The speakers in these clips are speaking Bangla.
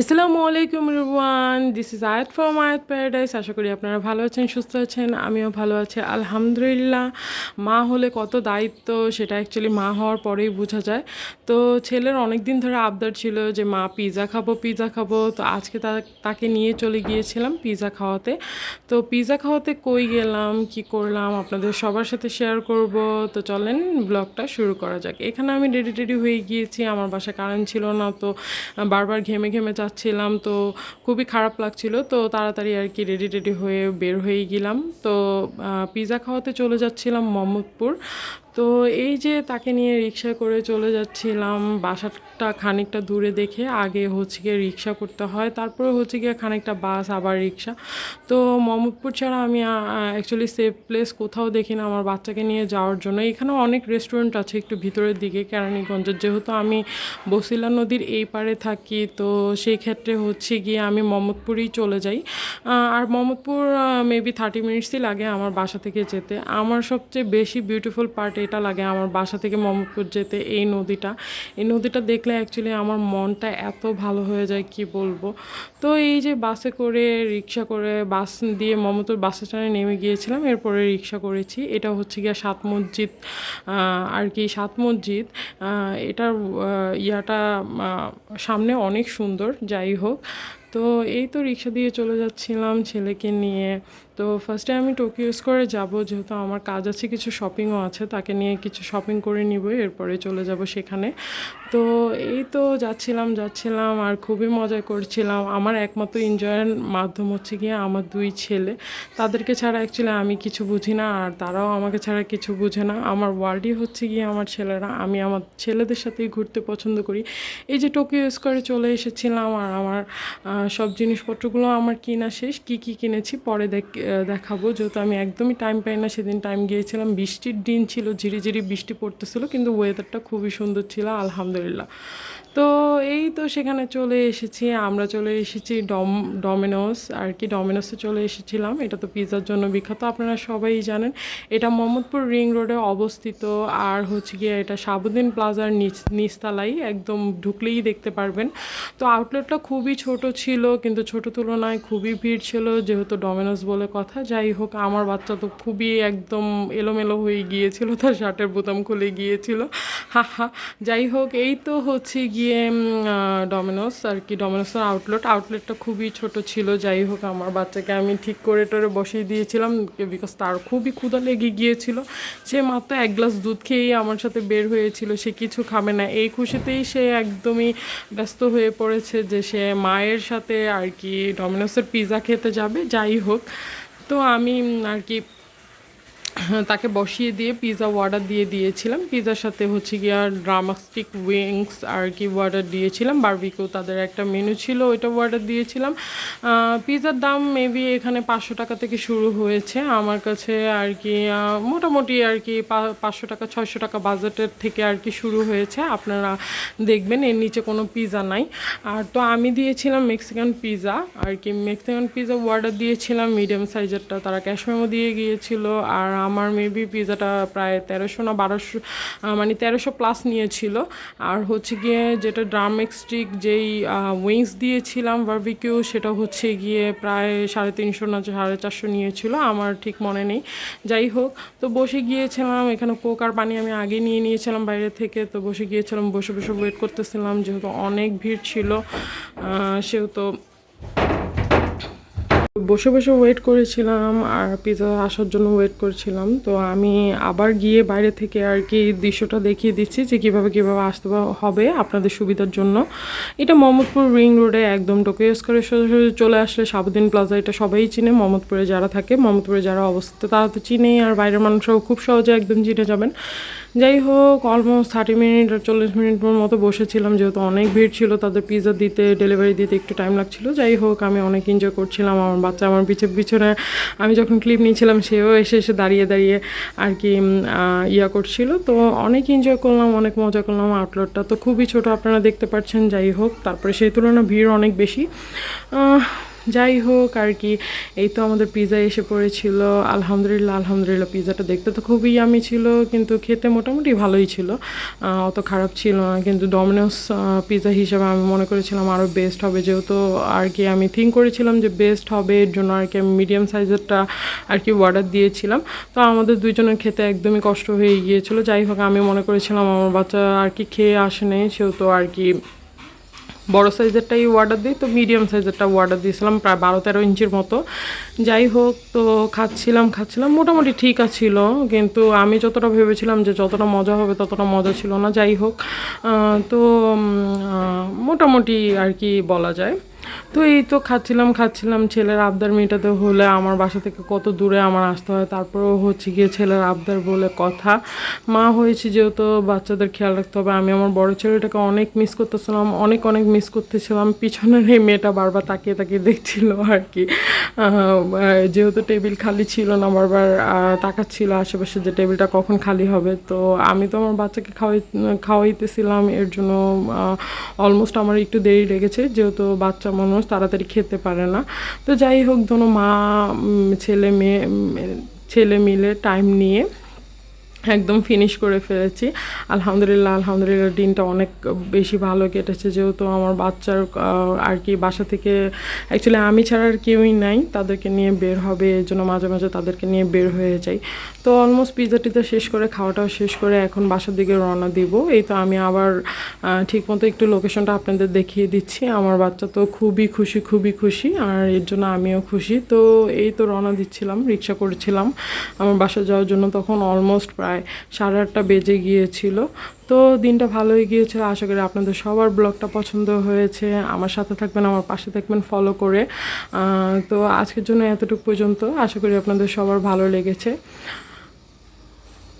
আসসালামু আলাইকুম Riwan this is Ayat from Ayat paradise আশা করি আপনারা ভালো আছেন, সুস্থ আছেন, আমিও ভালো আছি, আলহামদুলিল্লাহ। মা হলে কত দায়িত্ব, সেটা অ্যাকচুয়ালি মা হওয়ার পরেই বোঝা যায়। তো ছেলের অনেক দিন ধরে আবদার ছিল যে, মা পিৎজা খাব পিৎজা খাব। তো আজকে তাকে নিয়ে চলে গিয়েছিলাম পিৎজা খাওয়াতে। তো পিৎজা খাওয়াতে কই গেলাম, কি করলাম, আপনাদের সবার সাথে শেয়ার করব। তো চলেন ব্লগটা শুরু করা যাক। এখানে আমি রেডি টেডি হয়ে গিয়েছি, আমার বাসায় কারেন্ট ছিল না, তো বারবার ঘেমে ঘেমে যাচ্ছিলাম, তো খুবই খারাপ লাগছিল। তো তাড়াতাড়ি আর কি রেডি টেডি হয়ে বের হয়ে গেলাম। তো পিজা খাওয়াতে চলে যাচ্ছিলাম মোহাম্মদপুর। তো এই যে তাকে নিয়ে রিক্সা করে চলে যাচ্ছিলাম, বাসাটা খানিকটা দূরে দেখে আগে হচ্ছে গিয়ে রিক্সা করতে হয়, তারপরে হচ্ছে গিয়ে খানিকটা বাস, আবার রিক্সা। তো মোহাম্মদপুর ছাড়া আমি অ্যাকচুয়ালি সেফ প্লেস কোথাও দেখি না আমার বাচ্চাকে নিয়ে যাওয়ার জন্য। এখানেও অনেক রেস্টুরেন্ট আছে একটু ভিতরের দিকে, কেরানীগঞ্জের। যেহেতু আমি বসিলা নদীর এই পারে থাকি, তো সেই ক্ষেত্রে হচ্ছে গিয়ে আমি মোহাম্মদপুরেই চলে যাই। আর মোহাম্মদপুর মেবি থার্টি মিনিটসই লাগে আমার বাসা থেকে যেতে। আমার সবচেয়ে বেশি বিউটিফুল পার্ট এটা লাগে আমার বাসা থেকে মোহাম্মদপুর যেতে এই নদীটা। এই নদীটা দেখলে অ্যাকচুয়ালি আমার মনটা এত ভালো হয়ে যায়, কি বলব? তো এই যে বাসে করে রিক্সা করে বাস দিয়ে মোহাম্মদপুর বাস স্ট্যান্ডে নেমে গিয়েছিলাম, এরপরে রিক্সা করেছি। এটা হচ্ছে গিয়ে সাত মসজিদ আর কি সাত মসজিদ। এটার ইয়াটা সামনে অনেক সুন্দর, যাই হোক। তো এই তো রিক্সা দিয়ে চলে যাচ্ছিলাম ছেলেকে নিয়ে। তো ফার্স্টে আমি টোকিও স্কোয়ারে যাব, যেহেতু আমার কাজ আছে, কিছু শপিংও আছে, তাকে নিয়ে কিছু শপিং করে নিব, এরপরে চলে যাব সেখানে। তো এই তো যাচ্ছিলাম যাচ্ছিলাম আর খুবই মজা করছিলাম। আমার একমাত্র এনজয়ের মাধ্যম হচ্ছে গিয়ে আমার দুই ছেলে। তাদেরকে ছাড়া অ্যাকচুয়ালি আমি কিছু বুঝি না আর তারাও আমাকে ছাড়া কিছু বুঝে না। আমার ওয়ার্ল্ডই হচ্ছে গিয়ে আমার ছেলেরা। আমি আমার ছেলেদের সাথেই ঘুরতে পছন্দ করি। এই যে টোকিও স্কোয়ারে চলে এসেছিলাম আর আমার সব জিনিসপত্রগুলো আমার কিনা শেষ। কি কি কিনেছি পরে দেখ দেখাবো। যেহেতু আমি একদমই টাইম পাই না, সেদিন টাইম গিয়েছিলাম। বৃষ্টির দিন ছিল, ঝিরিঝিরি বৃষ্টি পড়তেছিল, কিন্তু ওয়েদারটা খুবই সুন্দর ছিল। আলহামদুলিল্লাহ। tulla তো এই তো সেখানে চলে এসেছি, আমরা চলে এসেছি ডম, ডমিনোস, আর কি ডমিনোসে চলে এসেছিলাম। এটা তো পিৎজার জন্য বিখ্যাত, আপনারা সবাই জানেন। এটা মোহাম্মদপুর রিং রোডে অবস্থিত, আর হচ্ছে গিয়ে এটা সাবুদ্দিন প্লাজার নিচ নিচতলাই একদম ঢুকলেই দেখতে পারবেন। তো আউটলেটটা খুবই ছোট ছিল, কিন্তু ছোট তুলনায় খুবই ভিড় ছিল, যেহেতু ডমিনোস বলে কথা। যাই হোক, আমার বাচ্চা তো খুবই একদম এলোমেলো হয়ে গিয়েছিল, তার শার্টের বোতাম খুলে গিয়েছিল। হা হা। যাই হোক, এই তো হচ্ছে গিয়ে ডমিনোস আর কি ডমিনোসের আউটলেট আউটলেটটা খুবই ছোট ছিল, যাই হোক আমার বাচ্চাকে আমি ঠিক করে টরে বসিয়ে দিয়েছিলাম বিকজ তার খুবই ক্ষুধা লেগে গিয়েছিল। সে মাত্র এক গ্লাস দুধ খেয়েই আমার সাথে বের হয়েছিল, সে কিছু খাবে না। এই খুশিতেই সে একদমই ব্যস্ত হয়ে পড়েছে যে সে মায়ের সাথে আর কি ডমিনোসের পিৎজা খেতে যাবে, যাই হোক। তো আমি আর কি তাকে বসিয়ে দিয়ে পিৎজা অর্ডার দিয়ে দিয়েছিলাম। পিৎজার সাথে হচ্ছে গিয়া ড্রামাস্টিক উইংস আর কি অর্ডার দিয়েছিলাম। বারবিকিউ তাদের একটা মেনু ছিল, ওইটা অর্ডার দিয়েছিলাম। পিৎজার দাম মেবি এখানে পাঁচশো টাকা থেকে শুরু হয়েছে। আমার কাছে আর কি মোটামুটি আর কি পাঁচশো টাকা, ছয়শো টাকা বাজেটের থেকে আর কি শুরু হয়েছে। আপনারা দেখবেন এর নিচে কোনো পিৎজা নাই। আর তো আমি দিয়েছিলাম মেক্সিকান পিৎজা আর কি মেক্সিকান পিৎজা অর্ডার দিয়েছিলাম। মিডিয়াম সাইজেরটা তারা ক্যাশ মেমো দিয়ে গিয়েছিল। আর আমার মেবি পিৎজাটা প্রায় তেরোশো না বারোশো মানে তেরোশো প্লাস নিয়েছিল। আর হচ্ছে গিয়ে যেটা ড্রাম স্টিক যেই উইংস দিয়েছিলাম বারবিকিউ সেটা হচ্ছে গিয়ে প্রায় সাড়ে তিনশো না সাড়ে চারশো নিয়েছিল, আমার ঠিক মনে নেই। যাই হোক, তো বসে গিয়েছিলাম, এখানে কোক আর পানি আমি আগে নিয়ে নিয়েছিলাম বাইরে থেকে, তো বসে গিয়েছিলাম, বসে বসে ওয়েট করতেছিলাম, যেহেতু অনেক ভিড় ছিল সেহেতু বসে বসে ওয়েট করেছিলাম আর পিৎজা আসার জন্য ওয়েট করছিলাম। তো আমি আবার গিয়ে বাইরে থেকে আর কি দৃশ্যটা দেখিয়ে দিচ্ছি যে কীভাবে কীভাবে আসতে হবে আপনাদের সুবিধার জন্য। এটা মোহাম্মদপুর রিং রোডে একদম টোকিও স্কোয়ারের সোজাসুজি চলে আসলে সাবুদ্দিন প্লাজা এটা সবাই চিনে, মোহাম্মদপুরে যারা থাকে, মোহাম্মদপুরে যারা অবস্থিত, তারা তো চিনেই আর বাইরের মানুষরাও খুব সহজে একদম চিনে যাবেন। যাই হোক অলমোস্ট থার্টি মিনিট আর চল্লিশ মিনিট মতো বসেছিলাম, যেহেতু অনেক ভিড় ছিল তাদের পিৎজা দিতে ডেলিভারি দিতে একটু টাইম লাগছিল। যাই হোক, আমি অনেক এনজয় করছিলাম, আমার বাচ্চা আমার পিছে পিছনে। আমি যখন ক্লিপ নিয়েছিলাম, সেও এসে এসে দাঁড়িয়ে দাঁড়িয়ে আর কি ইয়া করছিল। তো অনেক এনজয় করলাম, অনেক মজা করলাম আউটলেটটা তো খুবই ছোট, আপনারা দেখতে পাচ্ছেন। যাই হোক, তারপরে সেই তুলনায় ভিড় অনেক বেশি। যাই হোক আর কি, এই তো আমাদের পিৎজা এসে পড়েছিল। আলহামদুলিল্লাহ আলহামদুলিল্লাহ পিৎজাটা দেখতে তো খুবই আমি ছিল, কিন্তু খেতে মোটামুটি ভালোই ছিল। অত খারাপ ছিল না, কিন্তু ডমিনোস পিৎজা হিসাবে আমি মনে করেছিলাম আরও বেস্ট হবে। যেহেতু আর কি আমি থিঙ্ক করেছিলাম যে বেস্ট হবে, এর জন্য আর কি আমি মিডিয়াম সাইজেরটা আর কি অর্ডার দিয়েছিলাম। তো আমাদের দুইজনের খেতে একদমই কষ্ট হয়ে গিয়েছিল। যাই হোক, আমি মনে করেছিলাম আমার বাচ্চা আর কি খেয়ে আসে নেই, সেহেতু আর কি বড় সাইজেরটাই অর্ডার দিই, তো মিডিয়াম সাইজেরটা অর্ডার দিয়েছিলাম, প্রায় বারো তেরো ইঞ্চির মতো। যাই হোক, তো খাচ্ছিলাম খাচ্ছিলাম, মোটামুটি ঠিক আছিল, কিন্তু আমি যতটা ভেবেছিলাম যে যতটা মজা হবে ততটা মজা ছিল না। যাই হোক তো মোটামুটি আর কি বলা যায়। তো এই তো খাচ্ছিলাম খাচ্ছিলাম। ছেলের আবদার মেটাতে হলে আমার বাসা থেকে কত দূরে আমার আসতে হয়, তারপরেও হচ্ছে গিয়ে ছেলের আবদার বলে কথা। মা হয়েছে যেহেতু, বাচ্চাদের খেয়াল রাখতে হবে। আমি আমার বড় ছেলেটাকে অনেক মিস করতেছিলাম, অনেক অনেক মিস করতেছিলাম। পিছনের এই মেয়েটা বারবার তাকিয়ে তাকিয়ে দেখছিল আর কি। যেহেতু টেবিল খালি ছিল না, বারবার তাকাচ্ছিল আশেপাশে যে টেবিলটা কখন খালি হবে। তো আমি তো আমার বাচ্চাকে খাওয়াই, খাওয়াইতেছিলাম। এর জন্য অলমোস্ট আমার একটু দেরি লেগেছে। যেহেতু বাচ্চা মানুষ তাড়াতাড়ি খেতে পারে না। তো যাই হোক, ধরো মা ছেলে মেয়ে ছেলে মিলে টাইম নিয়ে একদম ফিনিশ করে ফেলেছি। আলহামদুলিল্লাহ আলহামদুলিল্লাহ দিনটা অনেক বেশি ভালো কেটেছে, যেহেতু আমার বাচ্চার আর কি বাসা থেকে অ্যাকচুয়ালি আমি ছাড়া আর কেউই নাই, তাদেরকে নিয়ে বের হবে, এর জন্য মাঝে মাঝে তাদেরকে নিয়ে বের হয়ে যাই। তো অলমোস্ট পিজা টিজা শেষ করে, খাওয়াটাও শেষ করে এখন বাসার দিকে রওনা দিব। এই তো আমি আবার ঠিকমতো একটু লোকেশনটা আপনাদের দেখিয়ে দিচ্ছি। আমার বাচ্চা তো খুবই খুশি খুবই খুশি, আর এর জন্য আমিও খুশি। তো এই তো রওনা দিচ্ছিলাম, রিক্সা করেছিলাম। আমার বাসা যাওয়ার জন্য তখন অলমোস্ট প্রায় সাড়ে আটটা বেজে গিয়েছিল। তো দিনটা ভালোই গিয়েছিল। আশা করি আপনাদের সবার ব্লগটা পছন্দ হয়েছে। আমার সাথে থাকবেন, আমার পাশে থাকবেন ফলো করে। তো আজকের জন্য এতটুকু পর্যন্ত। আশা করি আপনাদের সবার ভালো লেগেছে।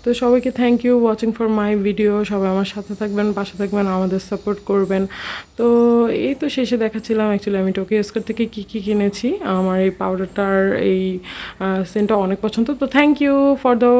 তো সবাইকে thank you watching for my video সবাই আমার সাথে থাকবেন, পাশে থাকবেন, আমাদের সাপোর্ট করবেন। তো এই তো শেষে দেখাচ্ছিলাম। অ্যাকচুয়ালি আমি টোকিও স্কোয়ার থেকে কী কী কিনেছি। আমার এই পাউডারটার এই সেন্টটা অনেক পছন্দ। তো থ্যাংক ইউ ফর দ্য